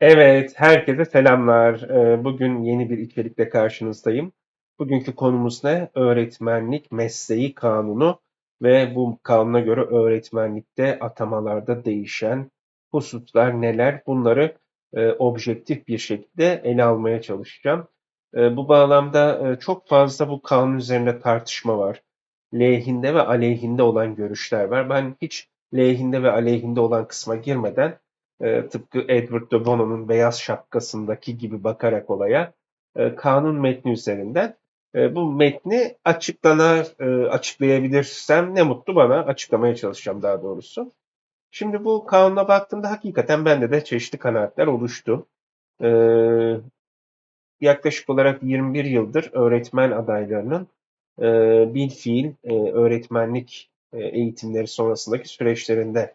Evet, herkese selamlar. Ee, Bugün yeni bir içerikle karşınızdayım. Bugünkü konumuz ne? Öğretmenlik mesleği kanunu ve bu kanuna göre öğretmenlikte atamalarda değişen hususlar neler? Bunları e, objektif bir şekilde ele almaya çalışacağım. E, bu bağlamda e, çok fazla bu kanun üzerinde tartışma var. Lehinde ve aleyhinde olan görüşler var. Ben hiç lehinde ve aleyhinde olan kısma girmeden e, tıpkı Edward de Bono'nun beyaz şapkasındaki gibi bakarak olaya e, kanun metni üzerinden e, bu metni açıklanar, e, açıklayabilirsem ne mutlu bana. Açıklamaya çalışacağım daha doğrusu. Şimdi bu kanuna baktığımda hakikaten bende de çeşitli kanaatler oluştu. E, yaklaşık olarak 21 yıldır öğretmen adaylarının e, bil fiil e, öğretmenlik e, eğitimleri sonrasındaki süreçlerinde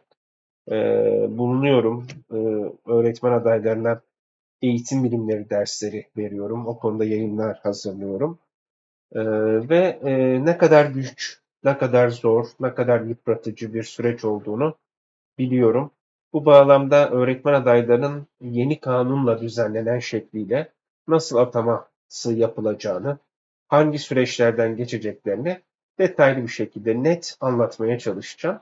e, bulunuyorum. E, öğretmen adaylarına eğitim bilimleri dersleri veriyorum. O konuda yayınlar hazırlıyorum. E, ve e, ne kadar güç, ne kadar zor, ne kadar yıpratıcı bir süreç olduğunu biliyorum. Bu bağlamda öğretmen adaylarının yeni kanunla düzenlenen şekliyle nasıl ataması yapılacağını, hangi süreçlerden geçeceklerini detaylı bir şekilde net anlatmaya çalışacağım.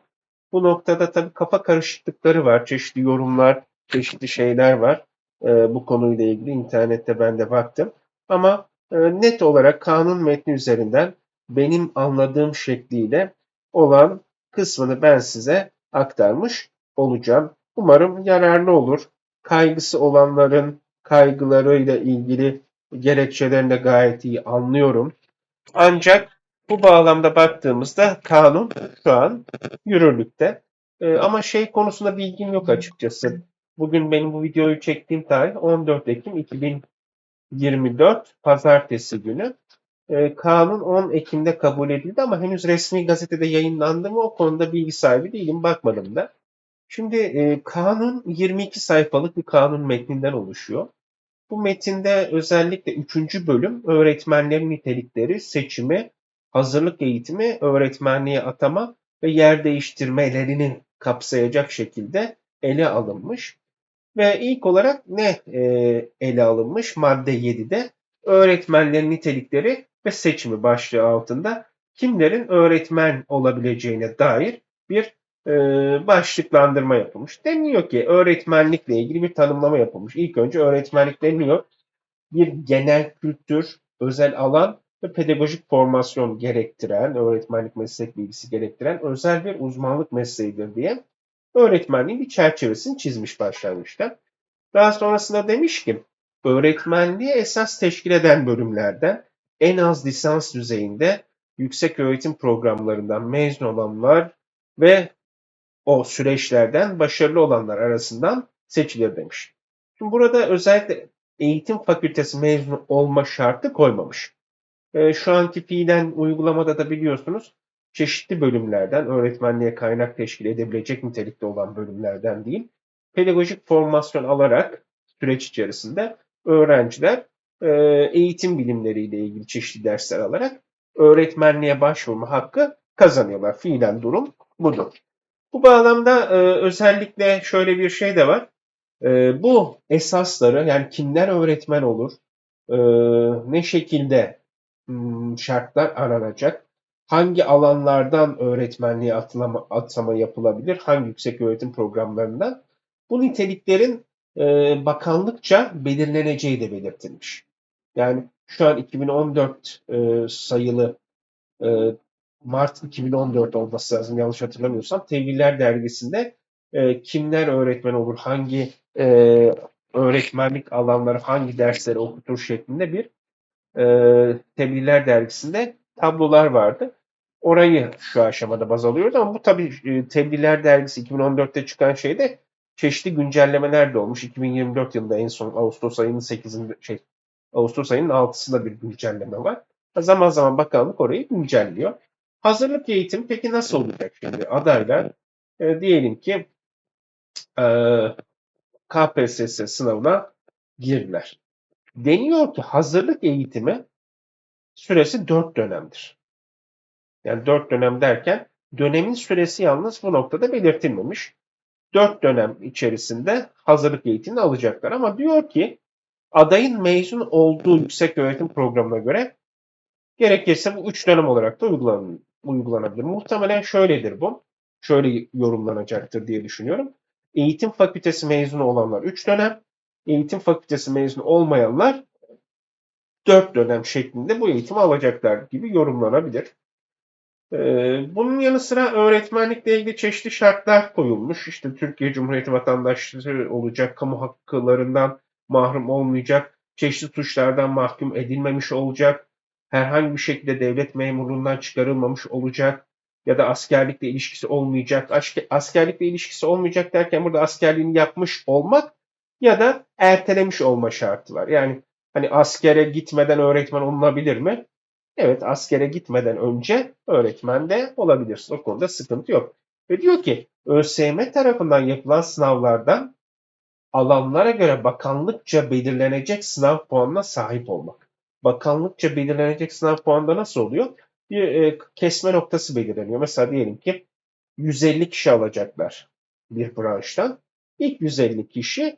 Bu noktada tabii kafa karışıklıkları var, çeşitli yorumlar, çeşitli şeyler var. E, bu konuyla ilgili internette ben de baktım. Ama e, net olarak kanun metni üzerinden benim anladığım şekliyle olan kısmını ben size aktarmış olacağım. Umarım yararlı olur. Kaygısı olanların kaygılarıyla ilgili gerekçelerini gayet iyi anlıyorum. Ancak bu bağlamda baktığımızda kanun şu an yürürlükte. Ee, ama şey konusunda bilgim yok açıkçası. Bugün benim bu videoyu çektiğim tarih 14 Ekim 2024 Pazartesi günü. Ee, kanun 10 Ekim'de kabul edildi ama henüz resmi gazetede yayınlandı mı o konuda bilgi sahibi değilim bakmadım da. Şimdi e, kanun 22 sayfalık bir kanun metninden oluşuyor. Bu metinde özellikle 3. bölüm öğretmenlerin nitelikleri, seçimi, hazırlık eğitimi, öğretmenliğe atama ve yer değiştirmelerini kapsayacak şekilde ele alınmış. Ve ilk olarak ne e, ele alınmış? Madde 7'de öğretmenlerin nitelikleri ve seçimi başlığı altında kimlerin öğretmen olabileceğine dair bir e, başlıklandırma yapılmış. Deniyor ki öğretmenlikle ilgili bir tanımlama yapılmış. İlk önce öğretmenlik deniyor bir genel kültür, özel alan ve pedagojik formasyon gerektiren, öğretmenlik meslek bilgisi gerektiren özel bir uzmanlık mesleğidir diye öğretmenliğin bir çerçevesini çizmiş başlangıçta. Daha sonrasında demiş ki öğretmenliği esas teşkil eden bölümlerden en az lisans düzeyinde yüksek öğretim programlarından mezun olanlar ve o süreçlerden başarılı olanlar arasından seçilir demiş. Şimdi burada özellikle eğitim fakültesi mezunu olma şartı koymamış. E, şu anki fiilen uygulamada da biliyorsunuz çeşitli bölümlerden öğretmenliğe kaynak teşkil edebilecek nitelikte olan bölümlerden değil, pedagojik formasyon alarak süreç içerisinde öğrenciler e, eğitim bilimleriyle ilgili çeşitli dersler alarak öğretmenliğe başvurma hakkı kazanıyorlar. Fiilen durum budur. Bu bağlamda e, özellikle şöyle bir şey de var. E, bu esasları yani kimler öğretmen olur, e, ne şekilde m, şartlar aranacak, hangi alanlardan öğretmenliğe atılama, atama yapılabilir, hangi yüksek öğretim programlarından bu niteliklerin e, bakanlıkça belirleneceği de belirtilmiş. Yani şu an 2014 e, sayılı e, Mart 2014 olması lazım yanlış hatırlamıyorsam. Tebliğler dergisinde e, kimler öğretmen olur, hangi e, öğretmenlik alanları, hangi dersleri okutur şeklinde bir e, Tebliğler dergisinde tablolar vardı. Orayı şu aşamada baz alıyoruz ama bu tabii e, Tebliğler dergisi 2014'te çıkan şeyde çeşitli güncellemeler de olmuş. 2024 yılında en son Ağustos ayının 8'inde şey Ağustos ayının 6'sında bir güncelleme var. Zaman zaman bakanlık orayı güncelliyor. Hazırlık eğitim peki nasıl olacak şimdi? Adaylar e, diyelim ki e, KPSS sınavına girdiler. Deniyor ki hazırlık eğitimi süresi 4 dönemdir. Yani 4 dönem derken Dönemin süresi yalnız bu noktada belirtilmemiş. 4 dönem içerisinde hazırlık eğitimini alacaklar. Ama diyor ki adayın mezun olduğu yüksek öğretim programına göre gerekirse bu 3 dönem olarak da uygulan, uygulanabilir. Muhtemelen şöyledir bu. Şöyle yorumlanacaktır diye düşünüyorum. Eğitim fakültesi mezunu olanlar 3 dönem, eğitim fakültesi mezunu olmayanlar 4 dönem şeklinde bu eğitimi alacaklar gibi yorumlanabilir. Ee, bunun yanı sıra öğretmenlikle ilgili çeşitli şartlar koyulmuş. İşte Türkiye Cumhuriyeti vatandaşları olacak, kamu haklarından mahrum olmayacak, çeşitli suçlardan mahkum edilmemiş olacak, herhangi bir şekilde devlet memurluğundan çıkarılmamış olacak ya da askerlikle ilişkisi olmayacak. Askerlikle ilişkisi olmayacak derken burada askerliğini yapmış olmak ya da ertelemiş olma şartı var. Yani hani askere gitmeden öğretmen olunabilir mi? Evet askere gitmeden önce öğretmen de olabilirsin. O konuda sıkıntı yok. Ve diyor ki ÖSYM tarafından yapılan sınavlardan alanlara göre bakanlıkça belirlenecek sınav puanına sahip olmak. Bakanlıkça belirlenecek sınav puanında nasıl oluyor? Bir e, kesme noktası belirleniyor. Mesela diyelim ki 150 kişi alacaklar bir branştan. İlk 150 kişi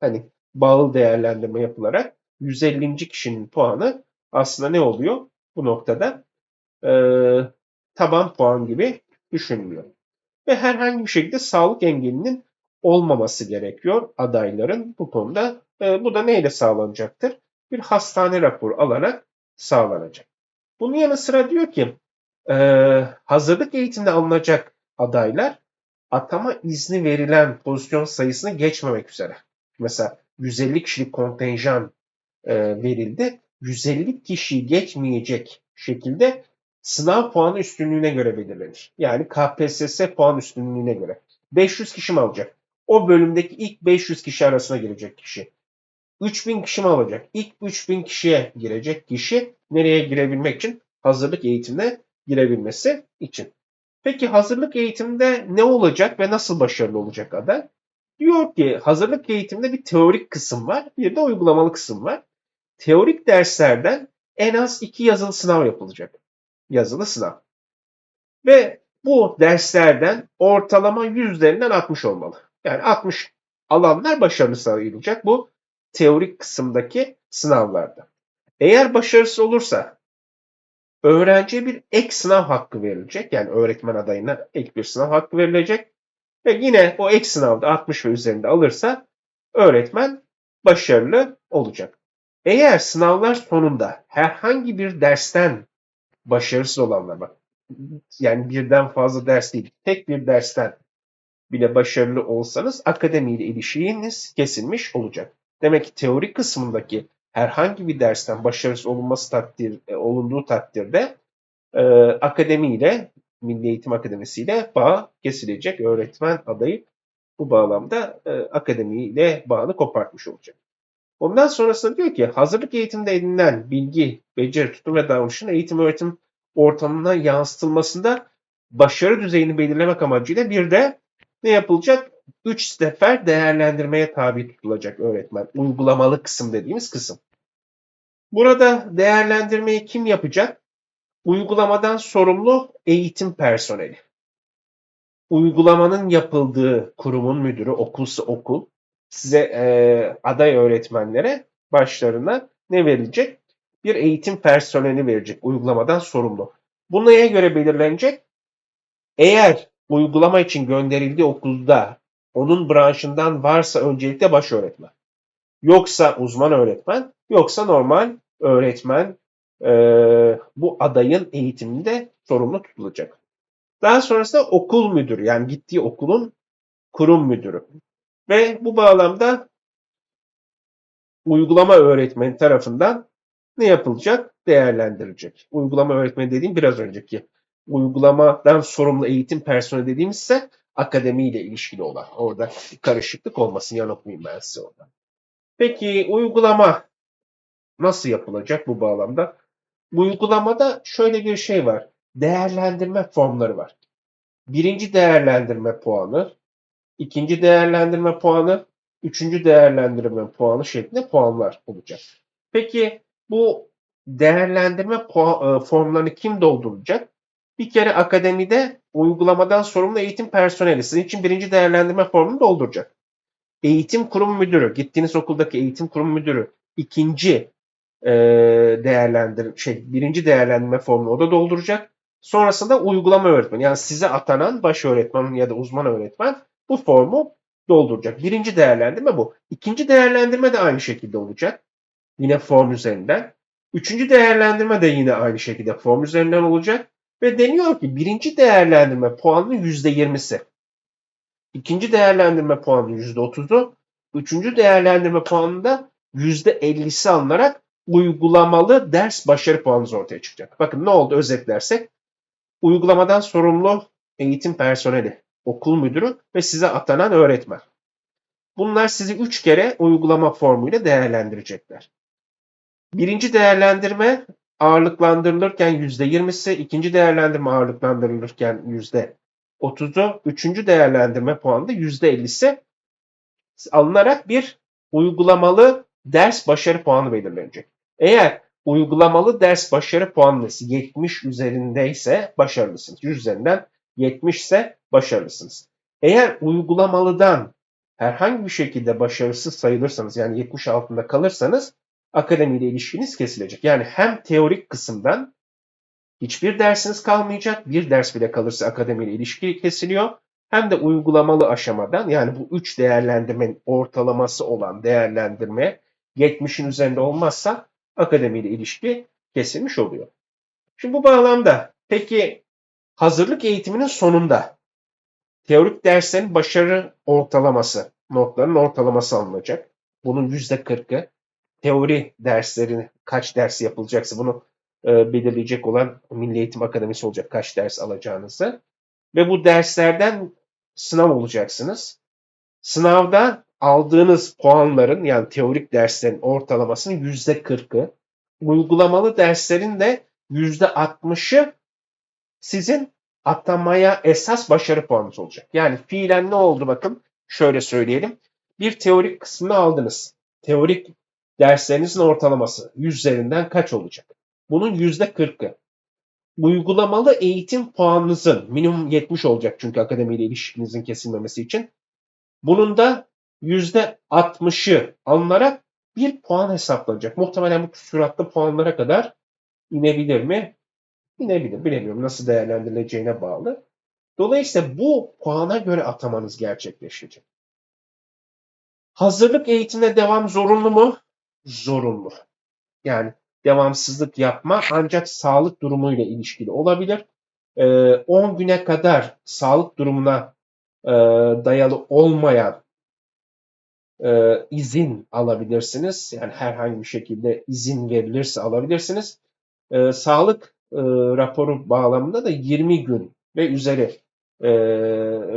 hani bağlı değerlendirme yapılarak 150. kişinin puanı aslında ne oluyor bu noktada? E, taban puan gibi düşünülüyor. Ve herhangi bir şekilde sağlık engelinin olmaması gerekiyor adayların bu konuda. E, bu da neyle sağlanacaktır? Bir hastane raporu alarak sağlanacak. Bunun yanı sıra diyor ki e, hazırlık eğitiminde alınacak adaylar atama izni verilen pozisyon sayısını geçmemek üzere. Mesela 150 kişilik kontenjan e, verildi. 150 kişi geçmeyecek şekilde sınav puanı üstünlüğüne göre belirlenir. Yani KPSS puan üstünlüğüne göre. 500 kişi mi alacak? O bölümdeki ilk 500 kişi arasına girecek kişi. 3000 kişi mi alacak? İlk 3000 kişiye girecek kişi nereye girebilmek için? Hazırlık eğitimine girebilmesi için. Peki hazırlık eğitiminde ne olacak ve nasıl başarılı olacak aday? Diyor ki hazırlık eğitiminde bir teorik kısım var, bir de uygulamalı kısım var. Teorik derslerden en az iki yazılı sınav yapılacak. Yazılı sınav. Ve bu derslerden ortalama yüzlerinden 60 olmalı. Yani 60 alanlar başarılı sayılacak bu teorik kısımdaki sınavlarda. Eğer başarısız olursa öğrenciye bir ek sınav hakkı verilecek. Yani öğretmen adayına ek bir sınav hakkı verilecek. Ve yine o ek sınavda 60 ve üzerinde alırsa öğretmen başarılı olacak. Eğer sınavlar sonunda herhangi bir dersten başarısız olanlar bak yani birden fazla ders değil tek bir dersten bile başarılı olsanız akademiyle ilişkiniz kesilmiş olacak. Demek ki teori kısmındaki herhangi bir dersten başarısız olunması takdir e, olunduğu takdirde e, akademiyle Milli Eğitim Akademisi ile bağ kesilecek. Öğretmen adayı bu bağlamda e, akademiyle bağını kopartmış olacak. Ondan sonrasında diyor ki hazırlık eğitimde edinilen bilgi, beceri, tutum ve davranışın eğitim öğretim ortamına yansıtılmasında başarı düzeyini belirlemek amacıyla bir de ne yapılacak? Üç sefer değerlendirmeye tabi tutulacak öğretmen. Uygulamalı kısım dediğimiz kısım. Burada değerlendirmeyi kim yapacak? Uygulamadan sorumlu eğitim personeli. Uygulamanın yapıldığı kurumun müdürü, okulsa okul, size e, aday öğretmenlere başlarına ne verilecek? Bir eğitim personeli verecek uygulamadan sorumlu. Bu neye göre belirlenecek? Eğer uygulama için gönderildiği okulda onun branşından varsa öncelikle baş öğretmen. Yoksa uzman öğretmen, yoksa normal öğretmen e, bu adayın eğitiminde sorumlu tutulacak. Daha sonrasında okul müdürü yani gittiği okulun kurum müdürü. Ve bu bağlamda uygulama öğretmeni tarafından ne yapılacak? Değerlendirilecek. Uygulama öğretmeni dediğim biraz önceki. Uygulamadan sorumlu eğitim personeli dediğimizse akademiyle ilişkili olan. Orada karışıklık olmasın yanıltmayayım ben size orada. Peki uygulama nasıl yapılacak bu bağlamda? Uygulamada şöyle bir şey var. Değerlendirme formları var. Birinci değerlendirme puanı, ikinci değerlendirme puanı, üçüncü değerlendirme puanı şeklinde puanlar olacak. Peki bu değerlendirme e, formlarını kim dolduracak? Bir kere akademide uygulamadan sorumlu eğitim personeli sizin için birinci değerlendirme formunu dolduracak. Eğitim kurum müdürü, gittiğiniz okuldaki eğitim kurum müdürü ikinci e, değerlendir şey birinci değerlendirme formunu o da dolduracak. Sonrasında uygulama öğretmeni yani size atanan baş öğretmen ya da uzman öğretmen bu formu dolduracak. Birinci değerlendirme bu. İkinci değerlendirme de aynı şekilde olacak. Yine form üzerinden. Üçüncü değerlendirme de yine aynı şekilde form üzerinden olacak. Ve deniyor ki birinci değerlendirme puanının %20'si. ikinci değerlendirme puanının %30'u. Üçüncü değerlendirme puanında %50'si alınarak uygulamalı ders başarı puanınız ortaya çıkacak. Bakın ne oldu özetlersek. Uygulamadan sorumlu eğitim personeli, okul müdürü ve size atanan öğretmen. Bunlar sizi 3 kere uygulama formuyla değerlendirecekler. Birinci değerlendirme ağırlıklandırılırken %20'si, ikinci değerlendirme ağırlıklandırılırken %30'u, üçüncü değerlendirme puanı da %50'si alınarak bir uygulamalı ders başarı puanı belirlenecek. Eğer uygulamalı ders başarı puanınız 70 üzerindeyse başarılısınız. 100 üzerinden 70 ise başarılısınız. Eğer uygulamalıdan herhangi bir şekilde başarısız sayılırsanız yani 70 altında kalırsanız akademiyle ilişkiniz kesilecek. Yani hem teorik kısımdan hiçbir dersiniz kalmayacak. Bir ders bile kalırsa akademiyle ilişki kesiliyor. Hem de uygulamalı aşamadan yani bu üç değerlendirmenin ortalaması olan değerlendirme 70'in üzerinde olmazsa akademiyle ilişki kesilmiş oluyor. Şimdi bu bağlamda peki hazırlık eğitiminin sonunda teorik derslerin başarı ortalaması, notların ortalaması alınacak. Bunun %40'ı teori derslerini kaç ders yapılacaksa bunu e, belirleyecek olan Milli Eğitim Akademisi olacak kaç ders alacağınızı. Ve bu derslerden sınav olacaksınız. Sınavda aldığınız puanların yani teorik derslerin ortalamasının yüzde kırkı, uygulamalı derslerin de yüzde altmışı sizin atanmaya esas başarı puanınız olacak. Yani fiilen ne oldu bakın şöyle söyleyelim. Bir teorik kısmını aldınız. Teorik derslerinizin ortalaması 100 üzerinden kaç olacak? Bunun yüzde kırkı. Uygulamalı eğitim puanınızın minimum 70 olacak çünkü akademiyle ilişkinizin kesilmemesi için. Bunun da %60'ı alınarak bir puan hesaplanacak. Muhtemelen bu küsuratlı puanlara kadar inebilir mi? İnebilir. Bilemiyorum nasıl değerlendirileceğine bağlı. Dolayısıyla bu puana göre atamanız gerçekleşecek. Hazırlık eğitimine devam zorunlu mu? Zorunlu. Yani devamsızlık yapma ancak sağlık durumuyla ilişkili olabilir. 10 güne kadar sağlık durumuna dayalı olmayan e, izin alabilirsiniz. Yani herhangi bir şekilde izin verilirse alabilirsiniz. E, sağlık e, raporu bağlamında da 20 gün ve üzeri e,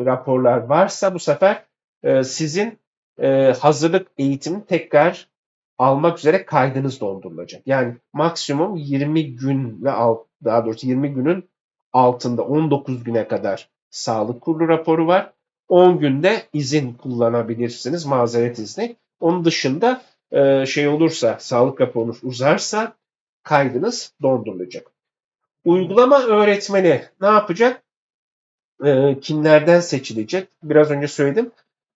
raporlar varsa bu sefer e, sizin e, hazırlık eğitimi tekrar almak üzere kaydınız dondurulacak. Yani maksimum 20 gün ve alt, daha doğrusu 20 günün altında 19 güne kadar sağlık kurulu raporu var. 10 günde izin kullanabilirsiniz, mazeret izni. Onun dışında e, şey olursa, sağlık raporunuz uzarsa kaydınız dondurulacak. Uygulama öğretmeni ne yapacak? E, kimlerden seçilecek? Biraz önce söyledim.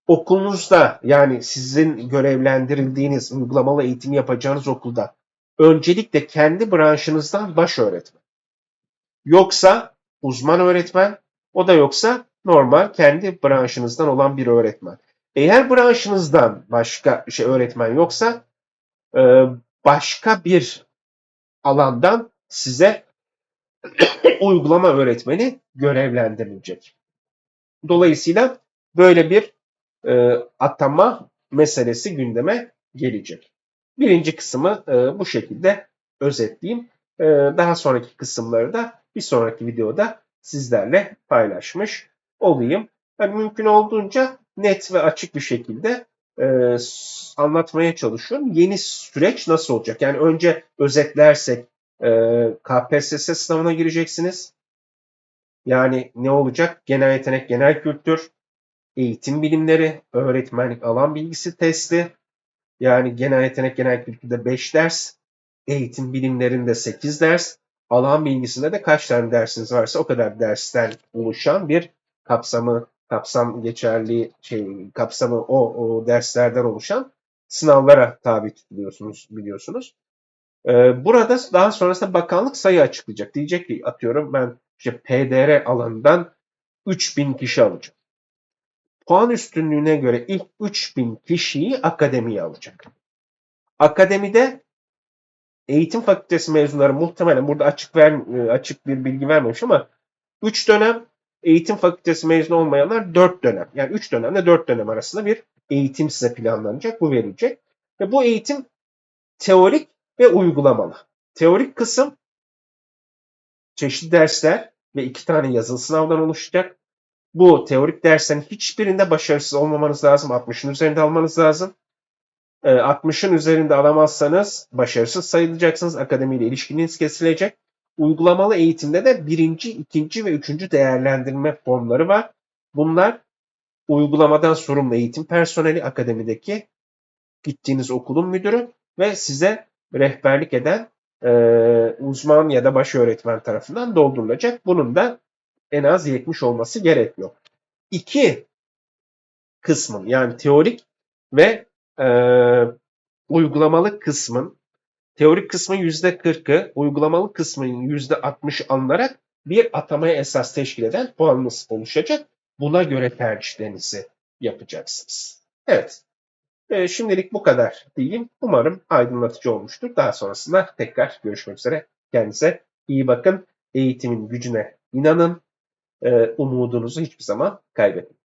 Okulunuzda yani sizin görevlendirildiğiniz, uygulamalı eğitim yapacağınız okulda öncelikle kendi branşınızdan baş öğretmen. Yoksa uzman öğretmen, o da yoksa normal kendi branşınızdan olan bir öğretmen. Eğer branşınızdan başka şey öğretmen yoksa e, başka bir alandan size uygulama öğretmeni görevlendirilecek. Dolayısıyla böyle bir e, atama meselesi gündeme gelecek. Birinci kısmı e, bu şekilde özetleyeyim. E, daha sonraki kısımları da bir sonraki videoda sizlerle paylaşmış olayım. Yani mümkün olduğunca net ve açık bir şekilde e, anlatmaya çalışıyorum. Yeni süreç nasıl olacak? Yani önce özetlersek e, KPSS sınavına gireceksiniz. Yani ne olacak? Genel yetenek, genel kültür, eğitim bilimleri, öğretmenlik alan bilgisi testi. Yani genel yetenek, genel kültürde 5 ders, eğitim bilimlerinde 8 ders, alan bilgisinde de kaç tane dersiniz varsa o kadar dersten oluşan bir kapsamı, kapsam geçerli şey, kapsamı o, o derslerden oluşan sınavlara tabi tutuluyorsunuz biliyorsunuz. Ee, burada daha sonrasında bakanlık sayı açıklayacak. Diyecek ki atıyorum ben işte PDR alanından 3000 kişi alacağım. Puan üstünlüğüne göre ilk 3000 kişiyi akademiye alacak. Akademide eğitim fakültesi mezunları muhtemelen burada açık ver, açık bir bilgi vermemiş ama 3 dönem eğitim fakültesi mezunu olmayanlar 4 dönem. Yani 3 dönemle 4 dönem arasında bir eğitim size planlanacak. Bu verilecek. Ve bu eğitim teorik ve uygulamalı. Teorik kısım çeşitli dersler ve iki tane yazılı sınavdan oluşacak. Bu teorik derslerin hiçbirinde başarısız olmamanız lazım. 60'ın üzerinde almanız lazım. 60'ın üzerinde alamazsanız başarısız sayılacaksınız. Akademiyle ilişkiniz kesilecek. Uygulamalı eğitimde de birinci, ikinci ve üçüncü değerlendirme formları var. Bunlar uygulamadan sorumlu eğitim personeli akademideki gittiğiniz okulun müdürü ve size rehberlik eden e, uzman ya da baş öğretmen tarafından doldurulacak. Bunun da en az 70 olması gerekiyor. İki kısmın yani teorik ve e, uygulamalı kısmın teorik kısmın %40'ı, uygulamalı kısmın %60 alınarak bir atamaya esas teşkil eden puanınız oluşacak. Buna göre tercihlerinizi yapacaksınız. Evet. E, şimdilik bu kadar diyeyim. Umarım aydınlatıcı olmuştur. Daha sonrasında tekrar görüşmek üzere. Kendinize iyi bakın. Eğitimin gücüne inanın. E, umudunuzu hiçbir zaman kaybetmeyin.